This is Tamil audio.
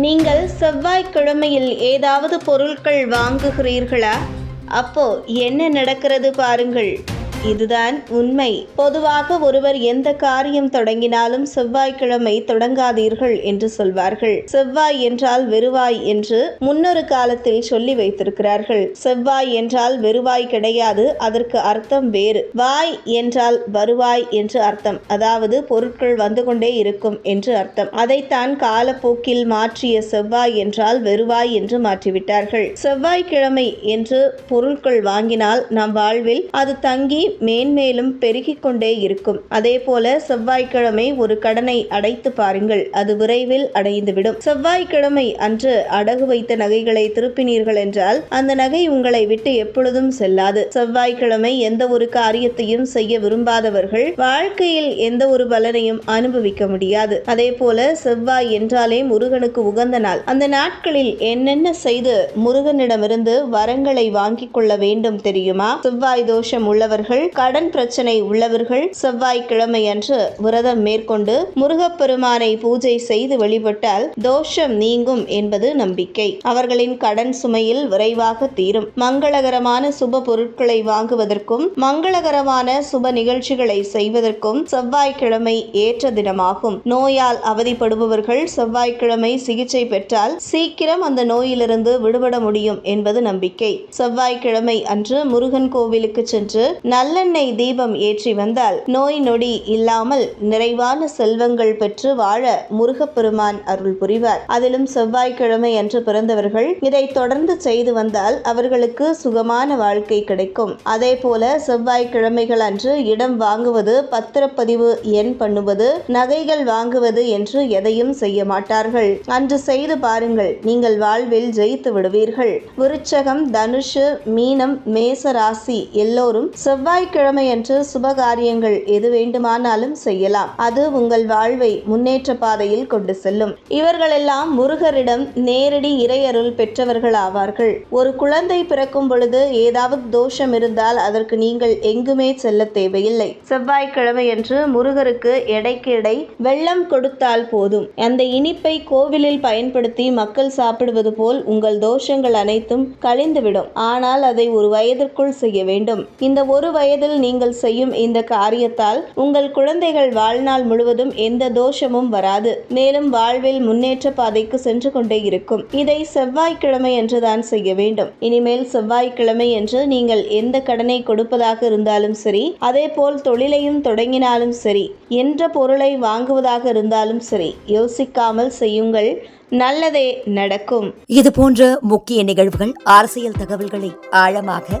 நீங்கள் செவ்வாய்க்கிழமையில் ஏதாவது பொருட்கள் வாங்குகிறீர்களா? அப்போ என்ன நடக்கிறது பாருங்கள். இதுதான் உண்மை. பொதுவாக ஒருவர் எந்த காரியம் தொடங்கினாலும் செவ்வாய்க்கிழமை தொடங்காதீர்கள் என்று சொல்வார்கள். செவ்வாய் என்றால் வெறுவாய் என்று முன்னொரு காலத்தில் சொல்லி வைத்திருக்கிறார்கள். செவ்வாய் என்றால் வெறுவாய் கிடையாது அதற்கு அர்த்தம் வேறு. வாய் என்றால் வருவாய் என்று அர்த்தம். அதாவது பொருட்கள் வந்து கொண்டே இருக்கும் என்று அர்த்தம். அதைத்தான் காலப்போக்கில் மாற்றிய செவ்வாய் என்றால் வெறுவாய் என்று மாற்றிவிட்டார்கள். செவ்வாய்க்கிழமை என்று பொருட்கள் வாங்கினால் நம் வாழ்வில் அது தங்கி மேன்மேலும் பெருகிக் கொண்டே இருக்கும். அதே போல செவ்வாய்க்கிழமை ஒரு கடனை அடைத்து பாருங்கள். அது விரைவில் அடைந்துவிடும். செவ்வாய்க்கிழமை அன்று அடகு வைத்த நகைகளை திருப்பினீர்கள் என்றால் அந்த நகை உங்களை விட்டு எப்பொழுதும் செல்லாது. செவ்வாய்க்கிழமை எந்த ஒரு காரியத்தையும் செய்ய விரும்பாதவர்கள் வாழ்க்கையில் எந்த ஒரு பலனையும் அனுபவிக்க முடியாது. அதே போல செவ்வாய் என்றாலே முருகனுக்கு உகந்த நாள். அந்த நாட்களில் என்னென்ன செய்து முருகனிடமிருந்து வரங்களை வாங்கிக் கொள்ள வேண்டும் தெரியுமா? செவ்வாய் தோஷம் உள்ளவர்கள் கடன் பிரச்சனை உள்ளவர்கள் செவ்வாய்க்கிழமை அன்று விரதம் மேற்கொண்டு முருகப்பெருமானை பூஜை செய்து வழிபட்டால் தோஷம் நீங்கும் என்பது நம்பிக்கை. அவர்களின் கடன் சுமையில் விரைவாக தீரும். மங்களகரமான சுப பொருட்களை வாங்குவதற்கும் மங்களகரமான சுப நிகழ்ச்சிகளை செய்வதற்கும் செவ்வாய்க்கிழமை ஏற்ற தினமாகும். நோயால் அவதிப்படுபவர்கள் செவ்வாய்க்கிழமை சிகிச்சை பெற்றால் சீக்கிரம் அந்த நோயிலிருந்து விடுபட முடியும் என்பது நம்பிக்கை. செவ்வாய்க்கிழமை அன்று முருகன் கோவிலுக்கு சென்று நல்ல நல்லெண்ணெய் தீபம் ஏற்றி வந்தால் நோய் நொடி இல்லாமல் நிறைவான செல்வங்கள் பெற்று வாழ முருகப்பெருமான் அருள் புரிவார். அதிலும் செவ்வாய்க்கிழமை அன்று பிறந்தவர்கள் இதை தொடர்ந்து செய்து வந்தால் அவர்களுக்கு சுகமான வாழ்க்கை கிடைக்கும். அதே போல செவ்வாய்க்கிழமைகள் அன்று இடம் வாங்குவது பத்திரப்பதிவு எண் பண்ணுவது நகைகள் வாங்குவது என்று எதையும் செய்ய மாட்டார்கள். அன்று செய்து பாருங்கள் நீங்கள் வாழ்வில் ஜெயித்து விடுவீர்கள். விருச்சகம் தனுஷு மீனம் மேச ராசி எல்லோரும் செவ்வாய் செவ்வாய்க்கிழமையன்று சுபகாரியங்கள் எது வேண்டுமானாலும் செய்யலாம். அது உங்கள் வாழ்வை முன்னேற்ற பாதையில் கொண்டு செல்லும். இவர்களெல்லாம் முருகரிடம் நேரடி இறையருள் பெற்றவர்கள் ஆவார்கள். ஒரு குழந்தை பிறக்கும் பொழுது ஏதாவது தோஷம் இருந்தால் அதற்கு நீங்கள் எங்குமே செல்ல தேவையில்லை. செவ்வாய்க்கிழமையன்று முருகருக்கு எடைக்கு எடை வெள்ளம் கொடுத்தால் போதும். அந்த இனிப்பை கோவிலில் பயன்படுத்தி மக்கள் சாப்பிடுவது போல் உங்கள் தோஷங்கள் அனைத்தும் கழிந்துவிடும். ஆனால் அதை ஒரு வயதிற்குள் செய்ய வேண்டும். இந்த ஒரு வயதில் நீங்கள் செய்யும் இந்த காரியத்தால் உங்கள் குழந்தைகள் வாழ்நாள் முழுவதும் எந்த தோஷமும் வராது. மேலும் வாழ்வில் முன்னேற்ற பாதைக்கு சென்று கொண்டே இருக்கும். இதை செவ்வாய்க்கிழமை என்றுதான் செய்ய வேண்டும். இனிமேல் செவ்வாய்க்கிழமை என்று நீங்கள் எந்த கடனை கொடுப்பதாக இருந்தாலும் சரி அதே போல் தொழிலையும் தொடங்கினாலும் சரி என்ற பொருளை வாங்குவதாக இருந்தாலும் சரி யோசிக்காமல் செய்யுங்கள். நல்லதே நடக்கும். இது போன்ற முக்கிய நிகழ்வுகள் அரசியல் தகவல்களை ஆழமாக